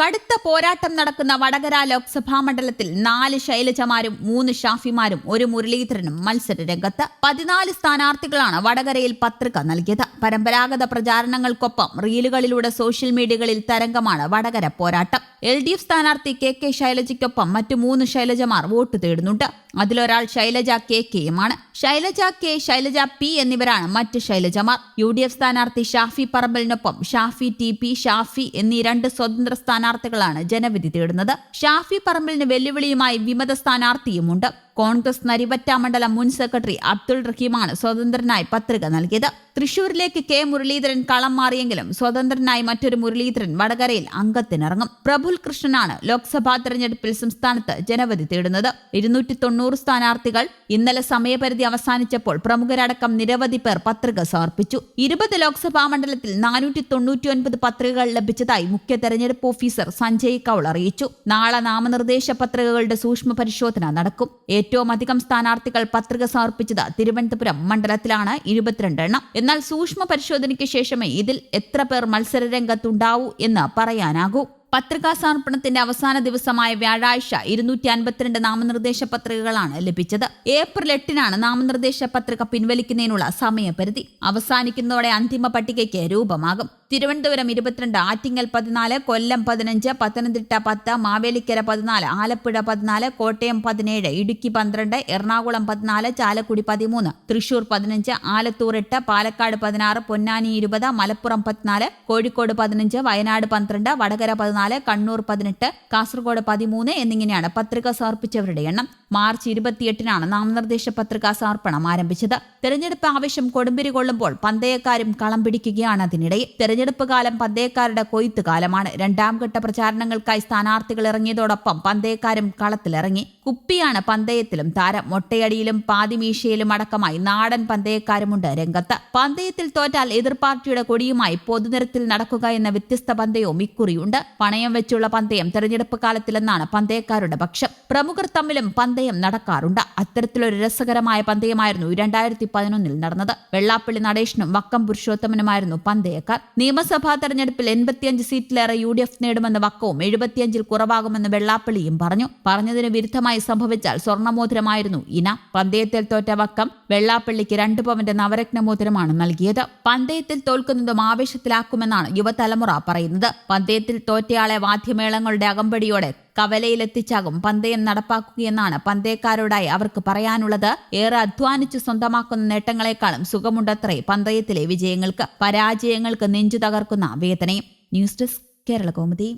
കടുത്ത പോരാട്ടം നടക്കുന്ന വടകര ലോക്സഭാ മണ്ഡലത്തിൽ നാല് ശൈലജമാരും മൂന്ന് ഷാഫിമാരും ഒരു മുരളീധരനും മത്സര രംഗത്ത് പതിനാല് സ്ഥാനാർത്ഥികളാണ് വടകരയിൽ പത്രിക നൽകിയത്. പരമ്പരാഗത പ്രചാരണങ്ങൾക്കൊപ്പം റീലുകളിലൂടെ സോഷ്യൽ മീഡിയകളിൽ തരംഗമാണ് വടകര പോരാട്ടം. എൽ ഡി എഫ് സ്ഥാനാർത്ഥി കെ കെ ശൈലജയ്ക്കൊപ്പം മറ്റു മൂന്ന് ശൈലജമാർ വോട്ട് തേടുന്നുണ്ട്. അതിലൊരാൾ ശൈലജ കെ കെയുമാണ് ശൈലജ കെ ശൈലജ പി എന്നിവരാണ് മറ്റ് ശൈലജമാർ. യു ഡി എഫ് സ്ഥാനാർത്ഥി ഷാഫി പറമ്പലിനൊപ്പം ഷാഫി ടി പി ഷാഫി എന്നീ രണ്ട് സ്വതന്ത്ര സ്ഥാനാർത്ഥികളാണ് ജനവിധി തേടുന്നത്. ഷാഫി പറമ്പലിന് വെല്ലുവിളിയുമായി വിമത സ്ഥാനാർത്ഥിയുമുണ്ട്. കോൺഗ്രസ് നരിവറ്റ മണ്ഡലം മുൻ സെക്രട്ടറി അബ്ദുൾ റഹീമാണ് സ്വതന്ത്രനായി പത്രിക നൽകിയത്. തൃശൂരിലേക്ക് കെ മുരളീധരൻ കളം മാറിയെങ്കിലും സ്വതന്ത്രനായി മറ്റൊരു മുരളീധരൻ വടകരയിൽ അംഗത്തിനിറങ്ങും. പ്രഭുൽ കൃഷ്ണനാണ് ലോക്സഭാ തെരഞ്ഞെടുപ്പിൽ സംസ്ഥാനത്ത് ജനവധി തേടുന്നത്. ഇരുന്നൂറ്റി തൊണ്ണൂറ് സ്ഥാനാർത്ഥികൾ ഇന്നലെ സമയപരിധി അവസാനിച്ചപ്പോൾ പ്രമുഖരടക്കം നിരവധി പേർ പത്രിക സമർപ്പിച്ചു. ഇരുപത് ലോക്സഭാ മണ്ഡലത്തിൽ നാനൂറ്റി തൊണ്ണൂറ്റി ഒൻപത് പത്രികകൾ ലഭിച്ചതായി മുഖ്യ തെരഞ്ഞെടുപ്പ് ഓഫീസർ സഞ്ജയ് കൌൾ അറിയിച്ചു. നാളെ നാമനിർദ്ദേശ പത്രികകളുടെ സൂക്ഷ്മ പരിശോധന നടക്കും. ഏറ്റവും അധികം സ്ഥാനാർത്ഥികൾ പത്രിക സമർപ്പിച്ചത് തിരുവനന്തപുരം മണ്ഡലത്തിലാണ് ഇരുപത്തിരണ്ട് എണ്ണം. എന്നാൽ സൂക്ഷ്മ പരിശോധനയ്ക്ക് ശേഷമേ ഇതിൽ എത്ര പേർ മത്സര രംഗത്തുണ്ടാവൂ എന്ന് പറയാനാകൂ. പത്രികാ സമർപ്പണത്തിന്റെ അവസാന ദിവസമായ വ്യാഴാഴ്ച ഇരുന്നൂറ്റി അൻപത്തിരണ്ട് നാമനിർദ്ദേശ പത്രികകളാണ് ലഭിച്ചത്. ഏപ്രിൽ എട്ടിനാണ് നാമനിർദ്ദേശ പത്രിക പിൻവലിക്കുന്നതിനുള്ള സമയപരിധി. അവസാനിക്കുന്നതോടെ അന്തിമ പട്ടികയ്ക്ക് രൂപമാകും. തിരുവനന്തപുരം ഇരുപത്തിരണ്ട് ആറ്റിങ്ങൽ പതിനാല് കൊല്ലം പതിനഞ്ച് പത്തനംതിട്ട പത്ത് മാവേലിക്കര പതിനാല് ആലപ്പുഴ പതിനാല് കോട്ടയം പതിനേഴ് ഇടുക്കി പന്ത്രണ്ട് എറണാകുളം പതിനാല് ചാലക്കുടി പതിമൂന്ന് തൃശൂർ പതിനഞ്ച് ആലത്തൂർ എട്ട് പാലക്കാട് പതിനാറ് പൊന്നാനി ഇരുപത് മലപ്പുറം പതിനാല് കോഴിക്കോട് പതിനഞ്ച് വയനാട് പന്ത്രണ്ട് വടകര പതിനാല് കണ്ണൂർ പതിനെട്ട് കാസർഗോഡ് പതിമൂന്ന് എന്നിങ്ങനെയാണ് പത്രിക സമർപ്പിച്ചവരുടെ എണ്ണം. മാർച്ച് ഇരുപത്തിയെട്ടിനാണ് നാമനിർദ്ദേശ പത്രികാ സമർപ്പണം ആരംഭിച്ചത്. തെരഞ്ഞെടുപ്പ് ആവശ്യം കൊടുമ്പിരി കൊള്ളുമ്പോൾ പന്തയക്കാരും കളം പിടിക്കുകയാണ് അതിനിടയിൽ. തെരഞ്ഞെടുപ്പ് കാലം പന്തയക്കാരുടെ കൊയ്ത്ത് കാലമാണ്. രണ്ടാം ഘട്ട പ്രചാരണങ്ങൾക്കായി സ്ഥാനാർത്ഥികൾ ഇറങ്ങിയതോടൊപ്പം പന്തയക്കാരും കളത്തിലിറങ്ങി. കുപ്പിയാണ് പന്തയത്തിലും താരം. മൊട്ടയടിയിലും പാതിമീശയിലും അടക്കമായി നാടൻ പന്തയക്കാരുമുണ്ട് രംഗത്ത്. പന്തയത്തിൽ തോറ്റാൽ എതിർ പാർട്ടിയുടെ കൊടിയുമായി പൊതുനിരത്തിൽ നടക്കുക എന്ന വ്യത്യസ്ത പന്തയവും ഇക്കുറിയുണ്ട്. പണയം വെച്ചുള്ള പന്തയം തെരഞ്ഞെടുപ്പ് കാലത്തിലെന്നാണ് പന്തയക്കാരുടെ പക്ഷം. പ്രമുഖർ തമ്മിലും പന്തയം നടക്കാറുണ്ട്. അത്തരത്തിലൊരു രസകരമായ പന്തയമായിരുന്നു രണ്ടായിരത്തി പതിനൊന്നിൽ നടന്നത്. വെള്ളാപ്പള്ളി നടേശനും വക്കം പുരുഷോത്തമനുമായിരുന്നു പന്തയക്കാർ. നിയമസഭാ തെരഞ്ഞെടുപ്പിൽ എൺപത്തിയഞ്ച് സീറ്റിലേറെ യു ഡി എഫ് നേടുമെന്ന വക്കവും എഴുപത്തിയഞ്ചിൽ കുറവാകുമെന്ന് വെള്ളാപ്പള്ളിയും പറഞ്ഞു. പറഞ്ഞതിന് വിരുദ്ധമായി സംഭവിച്ചാൽ സ്വർണമോതിരമായിരുന്നു ഇന. പന്തയത്തിൽ തോറ്റ വക്കം വെള്ളാപ്പള്ളിക്ക് രണ്ട് പവന്റെ നവരത്നമോതിരമാണ് നൽകിയത്. പന്തയത്തിൽ തോൽക്കുന്നതും ആവേശത്തിലാക്കുമെന്നാണ് യുവതലമുറ പറയുന്നത്. പന്തയത്തിൽ തോറ്റയാളെ വാദ്യമേളങ്ങളുടെ അകമ്പടിയോടെ കവലയിലെത്തിച്ചാകും. പന്തയം നടപ്പാക്കുകയെന്നാണ് പന്തയക്കാരോടായി അവർക്ക് പറയാനുള്ളത്. ഏറെ അധ്വാനിച്ച് സ്വന്തമാക്കുന്ന നേട്ടങ്ങളെക്കാളും സുഖമുണ്ടത്രേ പന്തയത്തിലെ വിജയങ്ങൾക്ക് പരാജയങ്ങൾക്ക് നെഞ്ചു തകർക്കുന്ന വേദനയും. News desk Kerala Kaumudi.